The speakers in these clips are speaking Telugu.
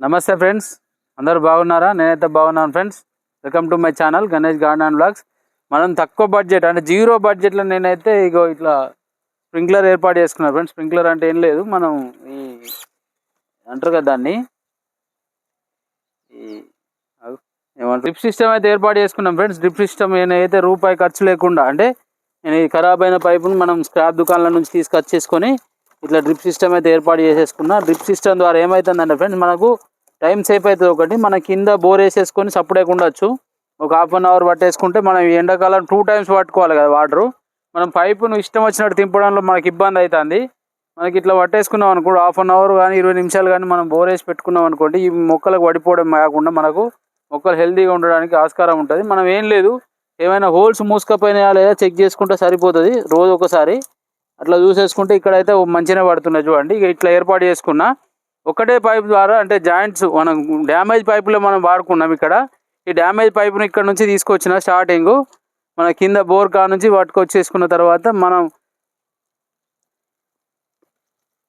నమస్తే ఫ్రెండ్స్. అందరూ బాగున్నారా? నేనైతే బాగున్నాను friends. Welcome to my channel Ganesh garden and blogs. మనం తక్కువ బడ్జెట్ అంటే జీరో బడ్జెట్లో నేనైతే ఇగో ఇట్లా స్ప్రింక్లర్ ఏర్పాటు చేసుకున్నాను ఫ్రెండ్స్. స్ప్రింక్లర్ అంటే ఏం లేదు. మనం ఈ అంటారు కదా దాన్ని? ఈ ఏమంటారు? డ్రిప్ సిస్టమ్ అయితే ఏర్పాటు చేసుకున్నాం ఫ్రెండ్స్. డ్రిప్ సిస్టమ్ నేనైతే రూపాయి ఖర్చు లేకుండా అంటే నేను ఈ ఖరాబ్ అయిన పైపును మనం స్క్రాప్ దుకాణాల నుంచి తీసుకొచ్చేసుకొని ఇట్లా డ్రిప్ సిస్టమ్ అయితే ఏర్పాటు చేసేసుకున్నా. డ్రిప్ సిస్టమ్ ద్వారా ఏమవుతుందంటే ఫ్రెండ్స్ మనకు టైం సేఫ్ అవుతుంది ఒకటి. మన కింద బోర్ వేసేసుకొని సపరేట్ ఉండొచ్చు ఒక హాఫ్ అన్ అవర్ పట్టేసుకుంటే మనం ఎండాకాలం టూ టైమ్స్ పట్టుకోవాలి కదా వాటరు. మనం పైపును ఇష్టం వచ్చినట్టు తింపడంలో మనకి ఇబ్బంది అవుతుంది మనకి ఇట్లా పట్టేసుకున్నాం అనుకో హాఫ్ అన్ అవర్ కానీ ఇరవై నిమిషాలు కానీ మనం బోర్ వేసి పెట్టుకున్నాం అనుకోండి ఈ మొక్కలకు పడిపోవడం కాకుండా మనకు మొక్కలు హెల్తీగా ఉండడానికి ఆస్కారం ఉంటుంది. మనం ఏం లేదు. ఏమైనా హోల్స్ మూసుకపోయినాయా లేదా చెక్ చేసుకుంటే సరిపోతుంది. రోజు ఒకసారి అట్లా చూసేసుకుంటే ఇక్కడైతే మంచిగా పడుతున్నాయి చూడండి. ఇక ఇట్లా ఏర్పాటు చేసుకున్నా ఒకటే పైప్ ద్వారా అంటే జాయింట్స్ మనం డ్యామేజ్ పైపులో మనం వాడుకున్నాం ఇక్కడ. ఈ డ్యామేజ్ పైప్ను ఇక్కడ నుంచి తీసుకొచ్చిన స్టార్టింగ్ మన కింద బోర్ కా నుంచి పట్టుకొచ్చేసుకున్న తర్వాత మనం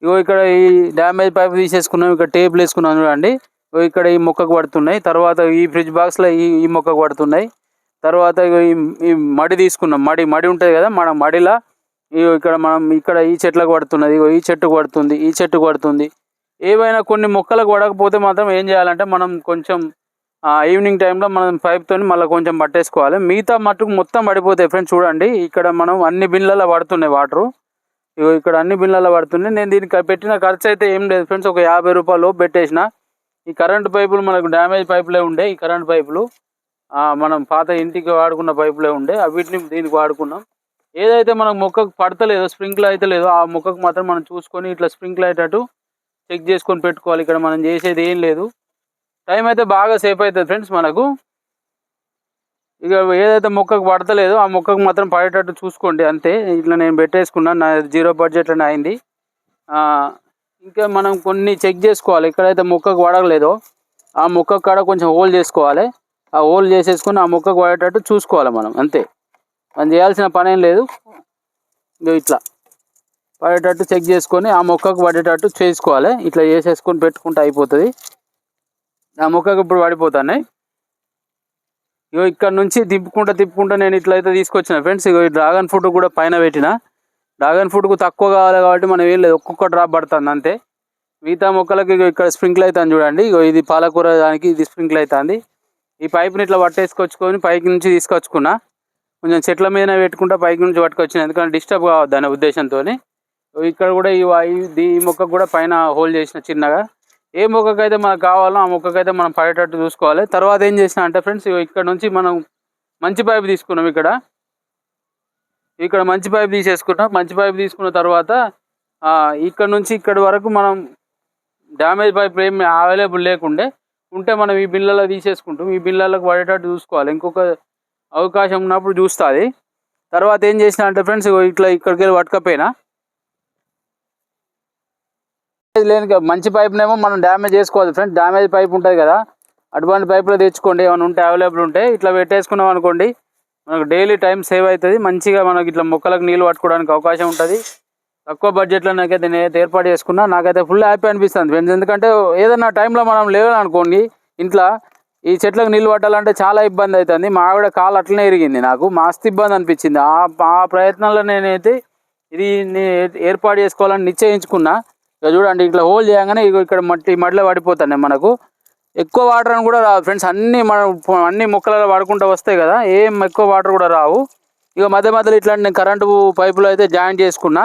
ఇగో ఇక్కడ ఈ డ్యామేజ్ పైప్ తీసేసుకున్నాం ఇక్కడ టేపులు వేసుకున్నాం చూడండి. ఇక్కడ ఈ మొక్కకు పడుతున్నాయి. తర్వాత ఈ ఫ్రిడ్జ్ బాక్స్లో ఈ ఈ మొక్కకు పడుతున్నాయి. తర్వాత ఈ మడి తీసుకున్నాం. మడి మడి ఉంటుంది కదా మన మడిలా. ఇగో ఇక్కడ మనం ఇక్కడ ఈ చెట్లకు పడుతున్నది. ఈ చెట్టుకు పడుతుంది ఈ చెట్టుకు పడుతుంది. ఏవైనా కొన్ని మొక్కలకు పడకపోతే మాత్రం ఏం చేయాలంటే మనం కొంచెం ఈవినింగ్ టైంలో మనం పైప్తో మళ్ళీ కొంచెం పట్టేసుకోవాలి. మిగతా మట్టుకు మొత్తం పడిపోతాయి ఫ్రెండ్స్ చూడండి. ఇక్కడ మనం అన్ని బిన్లలో పడుతున్నాయి వాటరు ఇగో ఇక్కడ అన్ని బిన్లలో పడుతున్నాయి. నేను దీనికి పెట్టిన ఖర్చు అయితే ఏం లేదు ఫ్రెండ్స్ ఒక యాభై రూపాయలు పెట్టేసిన. ఈ కరెంట్ పైపులు మనకు డ్యామేజ్ పైపులే ఉండే. ఈ కరెంట్ పైపులు మనం పాత ఇంటికి వాడుకున్న పైపులే ఉండే. వీటిని దీనికి వాడుకున్నాం. ఏదైతే మనకు మొక్కకు పడతలేదో స్ప్రింక్లర్ అయితే లేదో ఆ మొక్కకు మాత్రం మనం చూసుకొని ఇట్లా స్ప్రింక్లర్ అయ్యేటట్టు చెక్ చేసుకొని పెట్టుకోవాలి. ఇక్కడ మనం చేసేది ఏం లేదు. టైం అయితే బాగా సేఫ్ అవుతుంది ఫ్రెండ్స్ మనకు. ఇక ఏదైతే మొక్కకు పడతలేదో ఆ మొక్కకు మాత్రం పడేటట్టు చూసుకోండి. అంతే. ఇట్లా నేను పెట్టేసుకున్నాను నా జీరో బడ్జెట్లోనే అయింది. ఇంకా మనం కొన్ని చెక్ చేసుకోవాలి. ఎక్కడైతే మొక్కకు పడగలేదో ఆ మొక్క కాడ కొంచెం హోల్ చేసుకోవాలి. ఆ హోల్ చేసేసుకొని ఆ మొక్కకు పడేటట్టు చూసుకోవాలి మనం. అంతే. మనం చేయాల్సిన పని ఏం లేదు. ఇగో ఇట్లా. పడేటట్టు చెక్ చేసుకొని ఆ మొక్కకు పడేటట్టు చేసుకోవాలి. ఇట్లా చేసేసుకొని పెట్టుకుంటే అయిపోతుంది. ఆ మొక్కకు ఇప్పుడు పడిపోతున్నాయి. ఇగో ఇక్కడ నుంచి తిప్పుకుంటా తిప్పుకుంటా నేను ఇట్లయితే తీసుకొచ్చిన ఫ్రెండ్స్. ఇగో ఈ డ్రాగన్ ఫ్రూట్ కూడా పైన పెట్టిన. డ్రాగన్ ఫ్రూట్కు తక్కువ కావాలి కాబట్టి మనం ఏం లేదు ఒక్కొక్క డ్రాప్ పడుతుంది అంతే. మిగతా మొక్కలకి ఇగో ఇక్కడ స్ప్రింకిల్ అవుతుంది చూడండి. ఇగో ఇది పాలకూర దానికి ఇది స్ప్రింకిల్ అవుతుంది. ఈ పైప్ని ఇట్లా పట్టేసుకొచ్చుకొని పైకి నుంచి తీసుకొచ్చుకున్నా. కొంచెం చెట్ల మీద పెట్టుకుంటా పైకి నుంచి పట్టుకొచ్చిన. ఎందుకంటే డిస్టర్బ్ కావద్దు అనే ఉద్దేశంతో ఇక్కడ కూడా ఈ వా- ఈ మొక్కకు కూడా పైన హోల్ చేసిన చిన్నగా. ఏ మొక్కకైతే మనకు కావాలో ఆ మొక్కకైతే మనం పడేటట్టు చూసుకోవాలి. తర్వాత ఏం చేసిన అంటే ఫ్రెండ్స్ ఇక్కడ నుంచి మనం మంచి పైపు తీసుకున్నాం ఇక్కడ. ఇక్కడ మంచి పైపు తీసేసుకున్నాం. మంచి పైపు తీసుకున్న తర్వాత ఇక్కడ నుంచి ఇక్కడ వరకు మనం డ్యామేజ్ పైప్ ఏమి అవైలబుల్ లేకుండే ఉంటే మనం ఈ బిల్లలో తీసేసుకుంటాం. ఈ బిల్లలో పడేటట్టు చూసుకోవాలి. ఇంకొక అవకాశం ఉన్నప్పుడు చూస్తుంది. తర్వాత ఏం చేసిన అంటే ఫ్రెండ్స్ ఇట్లా ఇక్కడికి వెళ్ళి పట్టుకపోయినా లేని మంచి పైప్నేమో మనం డ్యామేజ్ చేసుకోవాలి. ఫ్రెండ్స్ డ్యామేజ్ పైప్ ఉంటుంది కదా అటువంటి పైపులో తెచ్చుకోండి. ఏమైనా ఉంటే అవైలబుల్ ఉంటే ఇట్లా పెట్టేసుకున్నాం అనుకోండి మనకు డైలీ టైం సేవ్ అవుతుంది. మంచిగా మనకి ఇట్లా మొక్కలకు నీళ్ళు పట్టుకోవడానికి అవకాశం ఉంటుంది. తక్కువ బడ్జెట్లో నాకైతే నేనైతే ఏర్పాటు చేసుకున్నా. నాకైతే ఫుల్ హ్యాపీ అనిపిస్తుంది ఫ్రెండ్స్. ఎందుకంటే ఏదైనా టైంలో మనం లేవాలనుకోండి ఇంట్లో ఈ చెట్లకు నీళ్ళు పట్టాలంటే చాలా ఇబ్బంది అవుతుంది. మా ఆవిడ కాలు అట్లనే ఇరిగింది నాకు. మస్తు ఇబ్బంది అనిపించింది. ఆ ఆ ప్రయత్నంలో నేనైతే ఇది ఏర్పాటు చేసుకోవాలని నిశ్చయించుకున్నా. ఇక చూడండి ఇట్లా హోల్ చేయగానే ఇగో ఇక్కడ మట్టి మడిలో పడిపోతున్నాయి మనకు. ఎక్కువ వాటర్ అని కూడా రావు ఫ్రెండ్స్ అన్ని మనం అన్ని మొక్కలలో వాడుకుంటూ వస్తాయి కదా ఏం ఎక్కువ వాటర్ కూడా రావు. ఇక మధ్య మధ్యలో ఇట్లాంటి నేను కరెంటు పైపులు అయితే జాయిన్ చేసుకున్నా.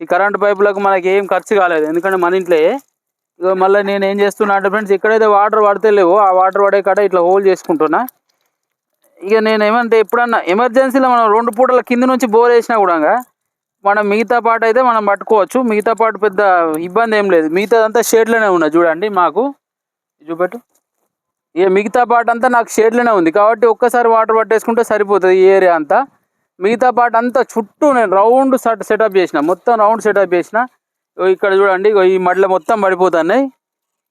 ఈ కరెంటు పైపులకు మనకి ఏం ఖర్చు కాలేదు. ఎందుకంటే మన ఇంట్లో ఇక మళ్ళీ నేను ఏం చేస్తున్నా అంటే ఫ్రెండ్స్ ఎక్కడైతే వాటర్ పడితే లేవో ఆ వాటర్ పడే కాడ ఇట్లా హోల్ చేసుకుంటున్నా. ఇక నేను ఏమంటే ఎప్పుడన్నా ఎమర్జెన్సీలో మనం రెండు పూటల కింద నుంచి బోర్ వేసినా కూడా మనం మిగతా పాట అయితే మనం పట్టుకోవచ్చు. మిగతా పాట పెద్ద ఇబ్బంది ఏం లేదు. మిగతాదంతా షేడ్లోనే ఉన్నది చూడండి మాకు. చూపెట్టు. ఇక మిగతా పాట అంతా నాకు షేడ్లోనే ఉంది. కాబట్టి ఒక్కసారి వాటర్ పట్టేసుకుంటే సరిపోతుంది ఈ ఏరియా అంతా. మిగతా పాట అంతా చుట్టూ నేను రౌండ్ సెట్ సెటప్ చేసిన. మొత్తం రౌండ్ సెటప్ చేసిన. ఇగో ఇక్కడ చూడండి ఇగో ఈ మడ్ల మొత్తం పడిపోతున్నాయి.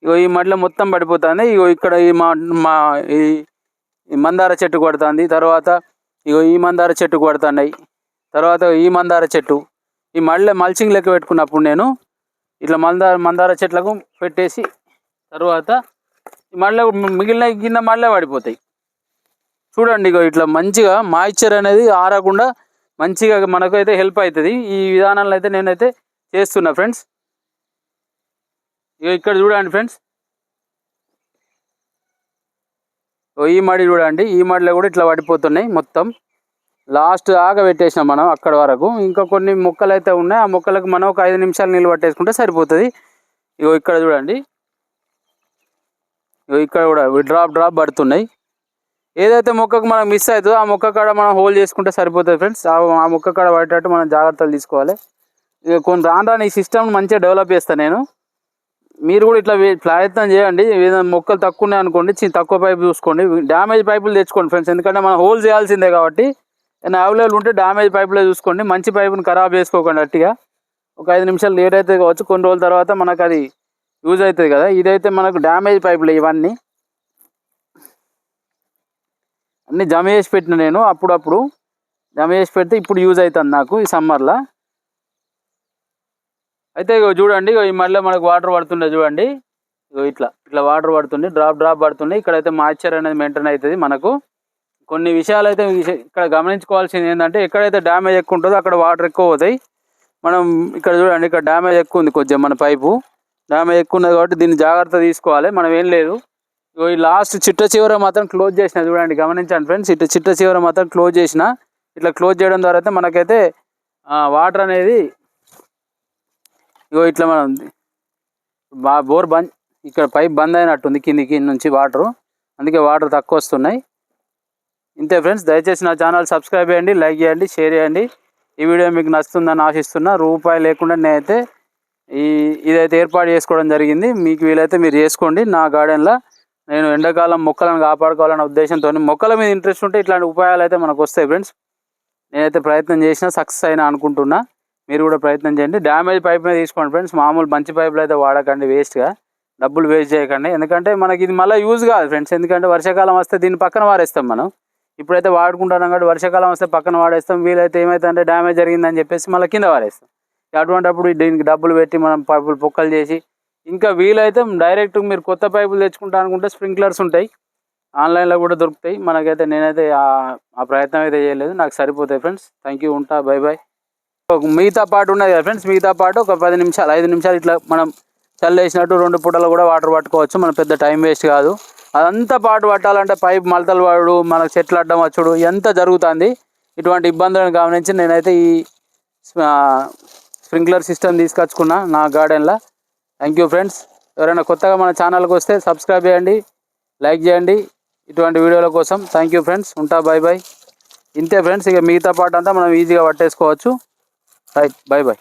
ఇగో ఈ మడ్ల మొత్తం పడిపోతుంది ఇగో ఇక్కడ ఈ మా మా ఈ ఈ మందార చెట్టు కొడుతుంది. తర్వాత ఇగో ఈ మందార చెట్టు కొడుతున్నాయి. తర్వాత ఈ మందార చెట్టు. ఈ మళ్ళీ మల్చింగ్ లెక్క పెట్టుకున్నప్పుడు నేను ఇట్లా మందార మందార చెట్లకు పెట్టేసి తర్వాత మళ్ళీ మిగిలిన కింద మళ్ళీ పడిపోతాయి. చూడండి ఇగో ఇట్లా మంచిగా మాయిశ్చర్ అనేది ఆరకుండా మంచిగా మనకైతే హెల్ప్ అవుతుంది ఈ విధానంలో అయితే నేనైతే చేస్తున్నా ఫ్రెండ్స్ ఇగో ఇక్కడ చూడండి ఫ్రెండ్స్ ఓ ఈ మడి చూడండి. ఈ మడిలో కూడా ఇట్లా పడిపోతున్నాయి మొత్తం. లాస్ట్ దాకా పెట్టేసినాం మనం అక్కడ వరకు. ఇంకా కొన్ని మొక్కలు అయితే ఉన్నాయి. ఆ మొక్కలకు మనం ఒక ఐదు నిమిషాలు నీళ్ళు పట్టేసుకుంటే సరిపోతుంది. ఇగో ఇక్కడ చూడండి. ఇగో ఇక్కడ కూడా డ్రాప్ డ్రాప్ పడుతున్నాయి. ఏదైతే మొక్కకు మనం మిస్ అవుతుందో ఆ మొక్క కాడ మనం హోల్డ్ చేసుకుంటే సరిపోతుంది ఫ్రెండ్స్. ఆ మొక్క కాడ పడేటట్టు మనం జాగ్రత్తలు తీసుకోవాలి. ఇక కొన్ని రాను రాను ఈ సిస్టమ్ మంచిగా డెవలప్ చేస్తాను నేను. మీరు కూడా ఇట్లా ప్రయత్నం చేయండి. ఏదైనా మొక్కలు తక్కువ ఉన్నాయి అనుకోండి తక్కువ పైపు చూసుకోండి. డ్యామేజ్ పైపులు తెచ్చుకోండి ఫ్రెండ్స్. ఎందుకంటే మనం హోల్ చేయాల్సిందే కాబట్టి. ఏమైనా ఉంటే డ్యామేజ్ పైపులే చూసుకోండి. మంచి పైపుని ఖరాబ్ చేసుకోకండి అట్టిగా. ఒక ఐదు నిమిషాలు లేట్ అయితే కావచ్చు. కొన్ని రోజుల తర్వాత మనకు అది యూజ్ అవుతుంది కదా. ఇదైతే మనకు డ్యామేజ్ పైపులు ఇవన్నీ. అన్ని జమ చేసి పెట్టిన నేను అప్పుడప్పుడు. జమ చేసి పెడితే ఇప్పుడు యూజ్ అవుతుంది నాకు ఈ సమ్మర్లో. అయితే ఇగో చూడండి ఇగో ఈ మళ్ళీ మనకు వాటర్ పడుతుండే చూడండి. ఇగో ఇట్లా ఇట్లా వాటర్ పడుతుంది డ్రాప్ డ్రాప్ పడుతుంది ఇక్కడైతే మాయిశ్చర్ అనేది మెయింటైన్ అవుతుంది మనకు. కొన్ని విషయాలు అయితే ఇక్కడ గమనించుకోవాల్సింది ఏంటంటే ఎక్కడైతే డ్యామేజ్ ఎక్కువ ఉంటుందో అక్కడ వాటర్ ఎక్కువ పోతాయి. మనం ఇక్కడ చూడండి ఇక్కడ డ్యామేజ్ ఎక్కువ ఉంది కొంచెం మన పైపు. డ్యామేజ్ ఎక్కువ ఉన్నది కాబట్టి దీన్ని జాగ్రత్త తీసుకోవాలి. మనం ఏం లేదు. ఇగో ఈ లాస్ట్ చిట్ట చివర మాత్రం క్లోజ్ చేసిన చూడండి గమనించండి ఫ్రెండ్స్. ఇట్లా చిట్ట చివర మాత్రం క్లోజ్ చేసిన ఇట్లా క్లోజ్ చేయడం ద్వారా అయితే మనకైతే వాటర్ అనేది ఇగో ఇట్లా మనం బోర్ బంద్ ఇక్కడ పైప్ బంద్ అయినట్టుంది కిందికి నుంచి వాటరు. అందుకే వాటర్ తక్కువ వస్తున్నాయి. ఇంతే ఫ్రెండ్స్ దయచేసి నా ఛానల్ సబ్స్క్రైబ్ చేయండి లైక్ చేయండి షేర్ చేయండి. ఈ వీడియో మీకు నచ్చుతుందని ఆశిస్తున్నా రూపాయి లేకుండా నేనైతే ఈ ఇదైతే ఏర్పాటు చేసుకోవడం జరిగింది. మీకు వీలైతే మీరు చేసుకోండి. నా గార్డెన్లో నేను ఎండాకాలం మొక్కలను కాపాడుకోవాలనే ఉద్దేశంతో మొక్కల మీద ఇంట్రెస్ట్ ఉంటే ఇట్లాంటి ఉపాయాలు అయితే మనకు వస్తాయి ఫ్రెండ్స్. నేనైతే ప్రయత్నం చేసినా సక్సెస్ అయినా అనుకుంటున్నా. మీరు కూడా ప్రయత్నం చేయండి. డ్యామేజ్ పైప్ మీద తీసుకోండి ఫ్రెండ్స్. మామూలు మంచి పైపులు అయితే వాడకండి వేస్ట్గా. డబ్బులు వేస్ట్ చేయకండి. ఎందుకంటే మనకి ఇది మళ్ళీ యూజ్ కాదు ఫ్రెండ్స్. ఎందుకంటే వర్షాకాలం వస్తే దీన్ని పక్కన వారేస్తాం మనం. ఇప్పుడైతే వాడుకుంటున్నాం కాబట్టి వర్షాకాలం వస్తే పక్కన వాడేస్తాం. వీలైతే ఏమైతే డ్యామేజ్ జరిగిందని చెప్పేసి మళ్ళీ కింద వారేస్తాం అటువంటిప్పుడు దీనికి డబ్బులు పెట్టి మనం పైపులు పొక్కలు చేసి ఇంకా వీలైతే డైరెక్ట్ మీరు కొత్త పైపులు తెచ్చుకుంటా అనుకుంటే స్ప్రింక్లర్స్ ఉంటాయి. ఆన్లైన్లో కూడా దొరుకుతాయి. మనకైతే నేనైతే ఆ- ఆ ప్రయత్నం అయితే చేయలేదు. నాకు సరిపోతాయి ఫ్రెండ్స్. Thank you. ఉంటా. బై బాయ్ మిగతా పాటు ఉన్నది కదా ఫ్రెండ్స్. మిగతా పాటు ఒక పది నిమిషాలు ఐదు నిమిషాలు ఇట్లా మనం చల్లేసినట్టు రెండు పూటలు కూడా వాటర్ పట్టుకోవచ్చు. మన పెద్ద టైం వేస్ట్ కాదు. అదంతా పాటు పట్టాలంటే పైప్ మలతలు వాడు మనకు చెట్లు అడ్డం వచ్చుడు ఎంత జరుగుతుంది? ఇటువంటి ఇబ్బందులను గమనించి నేనైతే ఈ స్ప్రింక్లర్ సిస్టమ్ తీసుకొచ్చుకున్నా నా గార్డెన్లో. Thank you friends. ఎవరైనా కొత్తగా మన ఛానల్కి వస్తే సబ్స్క్రైబ్ చేయండి లైక్ చేయండి. ఇటువంటి వీడియోల కోసం థ్యాంక్ యూ ఫ్రెండ్స్. ఉంటా బాయ్ బాయ్ ఇంతే ఫ్రెండ్స్ ఇక మిగతా పాట అంతా మనం ఈజీగా పట్టేసుకోవచ్చు. Right bye bye